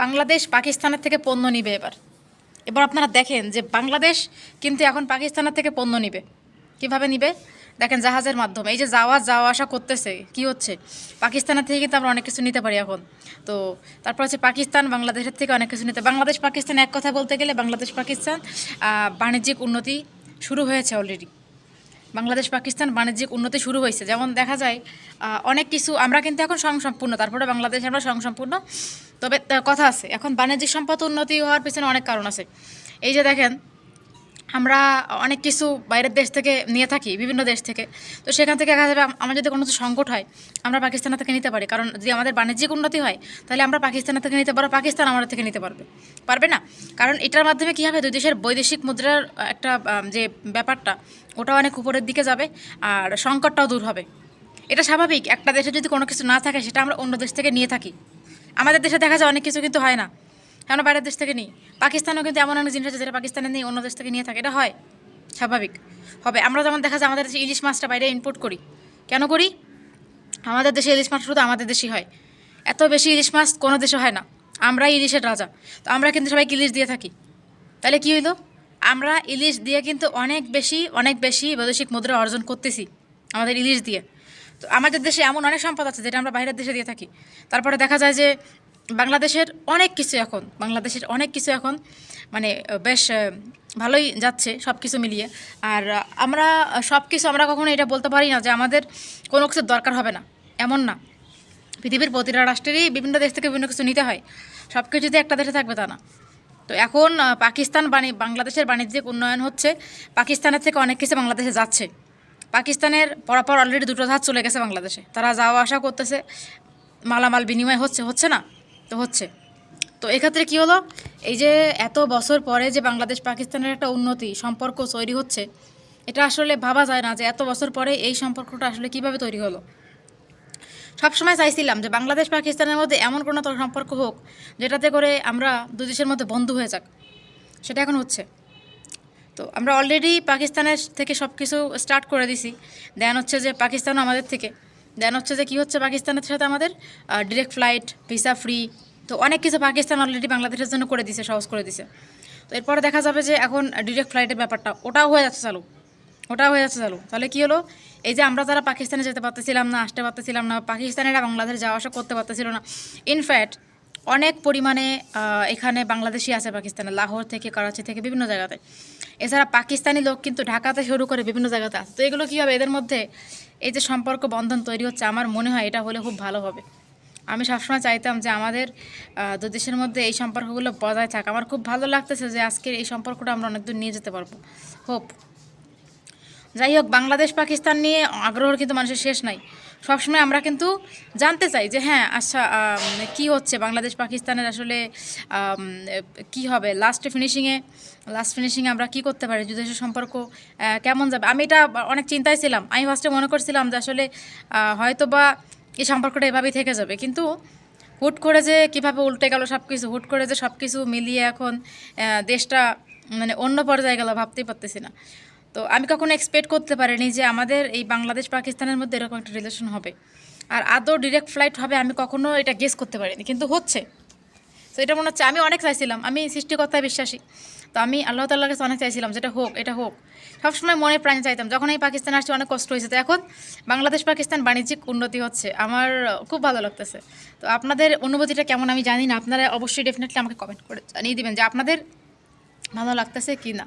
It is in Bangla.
বাংলাদেশ পাকিস্তানের থেকে পণ্য নিবে এবার। এবার আপনারা দেখেন যে বাংলাদেশ কিন্তু এখন পাকিস্তানের থেকে পণ্য নিবে। কীভাবে নিবে? দেখেন জাহাজের মাধ্যমে। এই যে যাওয়া যাওয়া, আসা করতেছে, কি হচ্ছে? পাকিস্তানের থেকে কিন্তু আমরা অনেক কিছু নিতে পারি এখন। তো তারপর হচ্ছে পাকিস্তান, বাংলাদেশের থেকে অনেক কিছু নিতে বাংলাদেশ, পাকিস্তান এক কথা বলতে গেলে বাংলাদেশ, পাকিস্তান বাণিজ্যিক উন্নতি শুরু হয়েছে অলরেডি বাংলাদেশ, পাকিস্তান বাণিজ্যিক উন্নতি শুরু হয়েছে। যেমন দেখা যায় অনেক কিছু আমরা কিন্তু এখন স্বয়ংসম্পূর্ণ তারপরে বাংলাদেশ আমরা স্বয়ংসম্পূর্ণ তবে কথা আছে, এখন বাণিজ্যিক সম্পদ উন্নতি হওয়ার পিছনে অনেক কারণ আছে। এই যে দেখেন, আমরা অনেক কিছু বাইরের দেশ থেকে নিয়ে থাকি, বিভিন্ন দেশ থেকে। তো সেখান থেকে দেখা যাবে আমার যদি কোনো সংকট হয়, আমরা পাকিস্তানের থেকে নিতে পারি। কারণ যদি আমাদের বাণিজ্যিক উন্নতি হয়, তাহলে আমরা পাকিস্তানের থেকে নিতে পারব, পাকিস্তান আমাদের থেকে নিতে পারবে। পারবে না? কারণ এটার মাধ্যমে কী হবে? দুই দেশের বৈদেশিক মুদ্রার একটা যে ব্যাপারটা ওটাও অনেক উপরের দিকে যাবে আর সংকটটাও দূর হবে। এটা স্বাভাবিক। একটা দেশে যদি কোনো কিছু না থাকে, সেটা আমরা অন্য দেশ থেকে নিয়ে থাকি। আমাদের দেশে দেখা যায় অনেক কিছু কিন্তু হয় না। আমরা বাইরের দেশ থেকে নিই। পাকিস্তানেও কিন্তু এমন অনেক জিনিস আছে যেটা পাকিস্তানে নেই, অন্য দেশ থেকে নিয়ে থাকে। এটা হয়, স্বাভাবিক। হবে, আমরা যেমন দেখা যায় আমাদের দেশে ইলিশ মাছটা বাইরে ইম্পোর্ট করি। কেন করি? আমাদের দেশে ইলিশ মাছ শুধু আমাদের দেশেই হয়। এত বেশি ইলিশ মাছ কোনো দেশে হয় না। আমরা ইলিশের রাজা। তো আমরা কিন্তু সবাই ইলিশ দিয়ে থাকি। তাহলে কী হইল? আমরা ইলিশ দিয়ে কিন্তু অনেক বেশি অনেক বেশি বৈদেশিক মুদ্রা অর্জন করতেছি। আমাদের ইলিশ দিয়ে। আমাদের দেশে এমন অনেক সম্পদ আছে যেটা আমরা বাইরের দেশে দিয়ে থাকি। তারপরে দেখা যায় যে বাংলাদেশের অনেক কিছু এখন, বাংলাদেশের অনেক কিছু এখন মানে বেশ ভালোই যাচ্ছে সব কিছু মিলিয়ে। আর আমরা সব কিছু আমরা কখনো এটা বলতে পারি না যে আমাদের কোনো কিছুর দরকার হবে না, এমন না। পৃথিবীর প্রতিটা রাষ্ট্রেরই বিভিন্ন দেশ থেকে বিভিন্ন কিছু নিতে হয় সব কিছু যদি একটা দেশে থাকবে তা না। তো এখন পাকিস্তান বাণি, বাংলাদেশের বাণিজ্যিক উন্নয়ন হচ্ছে, পাকিস্তানের থেকে অনেক কিছু বাংলাদেশে যাচ্ছে। পাকিস্তানের পরাপর অলরেডি দুটো জাহাজ চলে গেছে বাংলাদেশে। তারা যাওয়া আসা করতেছে, মালামাল বিনিময় হচ্ছে হচ্ছে না? তো হচ্ছে। তো এক্ষেত্রে কী হলো? এই যে এত বছর পরে যে বাংলাদেশ পাকিস্তানের একটা উন্নতি, সম্পর্ক তৈরি হচ্ছে, এটা আসলে ভাবা যায় না যে এত বছর পরে এই সম্পর্কটা আসলে কীভাবে তৈরি হলো। সবসময় চাইছিলাম যে বাংলাদেশ পাকিস্তানের মধ্যে এমন কোনো সম্পর্ক হোক, যেটাতে করে আমরা দু দেশের মধ্যে বন্ধু হয়ে যাক। সেটা এখন হচ্ছে। তো আমরা অলরেডি পাকিস্তানের থেকে সব কিছু স্টার্ট করে দিছি। দেন হচ্ছে যে পাকিস্তানও আমাদের থেকে। দেন হচ্ছে যে কী হচ্ছে পাকিস্তানের সাথে আমাদের ডিরেক্ট ফ্লাইট ভিসা ফ্রি তো অনেক কিছু পাকিস্তান অলরেডি বাংলাদেশের জন্য করে দিছে, সহজ করে দিছে। তো এরপরে দেখা যাবে যে এখন ডিরেক্ট ফ্লাইটের ব্যাপারটা, ওটাও হয়ে যাচ্ছে চালু। ওটাও হয়ে যাচ্ছে চালু। তাহলে কী হলো? এই যে আমরা যারা পাকিস্তানে যেতে পারতেছিলাম না, আসতে পারতেছিলাম না, পাকিস্তানেরা বাংলাদেশ যাওয়া আসা করতে পারতেছিল না। ইনফ্যাক্ট অনেক পরিমাণে এখানে বাংলাদেশি আছে পাকিস্তানে, লাহোর থেকে, করাচি থেকে, বিভিন্ন জায়গাতে। এছাড়া পাকিস্তানি লোক কিন্তু ঢাকাতে শুরু করে বিভিন্ন জায়গাতে আছে। তো এগুলো কী হবে? এদের মধ্যে এই যে সম্পর্ক বন্ধন তৈরি হচ্ছে, আমার মনে হয় এটা হলে খুব ভালো হবে। আমি সবসময় চাইতাম যে আমাদের দু দেশের মধ্যে এই সম্পর্কগুলো বজায় থাক। আমার খুব ভালো লাগতেছে যে আজকের এই সম্পর্কটা আমরা অনেক দূর নিয়ে যেতে পারব। হোপ। যাই হোক বাংলাদেশ পাকিস্তান নিয়ে আগ্রহ কিন্তু মানুষের শেষ নাই। সবসময় আমরা কিন্তু জানতে চাই যে হ্যাঁ আচ্ছা কি হচ্ছে? বাংলাদেশ, পাকিস্তানের আসলে কি হবে? লাস্ট ফিনিশিংয়ে লাস্ট ফিনিশিংয়ে আমরা কি করতে পারি? দু দেশের সম্পর্ক কেমন যাবে? আমি এটা অনেক চিন্তায় ছিলাম। আমি ফার্স্টে মনে করছিলাম যে আসলে হয়তো বা এই সম্পর্কটা এভাবেই থেকে যাবে। কিন্তু হুট করে যে কীভাবে উল্টে গেল সব কিছু হুট করে যে সব কিছু মিলিয়ে এখন দেশটা মানে অন্য পর্যায়ে গেল ভাবতেই পারতেছি না। তো আমি কখনো এক্সপেক্ট করতে পারিনি যে আমাদের এই বাংলাদেশ পাকিস্তানের মধ্যে এরকম একটা রিলেশন হবে। আর আদৌ ডিরেক্ট ফ্লাইট হবে আমি কখনো এটা গেস করতে পারিনি, কিন্তু হচ্ছে। তো এটা মনে হচ্ছে আমি অনেক চাইছিলাম, আমি সৃষ্টিকর্তায় বিশ্বাসী। তো আমি আল্লাহ তাল্লাহ কাছে অনেক চাইছিলাম যেটা হোক, এটা হোক। সবসময় মনে প্রাণে চাইতাম, যখন এই পাকিস্তান আসছে অনেক কষ্ট হয়েছে। তো এখন বাংলাদেশ পাকিস্তান বাণিজ্যিক উন্নতি হচ্ছে, আমার খুব ভালো লাগতেছে। তো আপনাদের অনুভূতিটা কেমন আমি জানি না, আপনারা অবশ্যই ডেফিনেটলি আমাকে কমেন্ট করে জানিয়ে দিবেন যে আপনাদের ভালো লাগতেছে কি না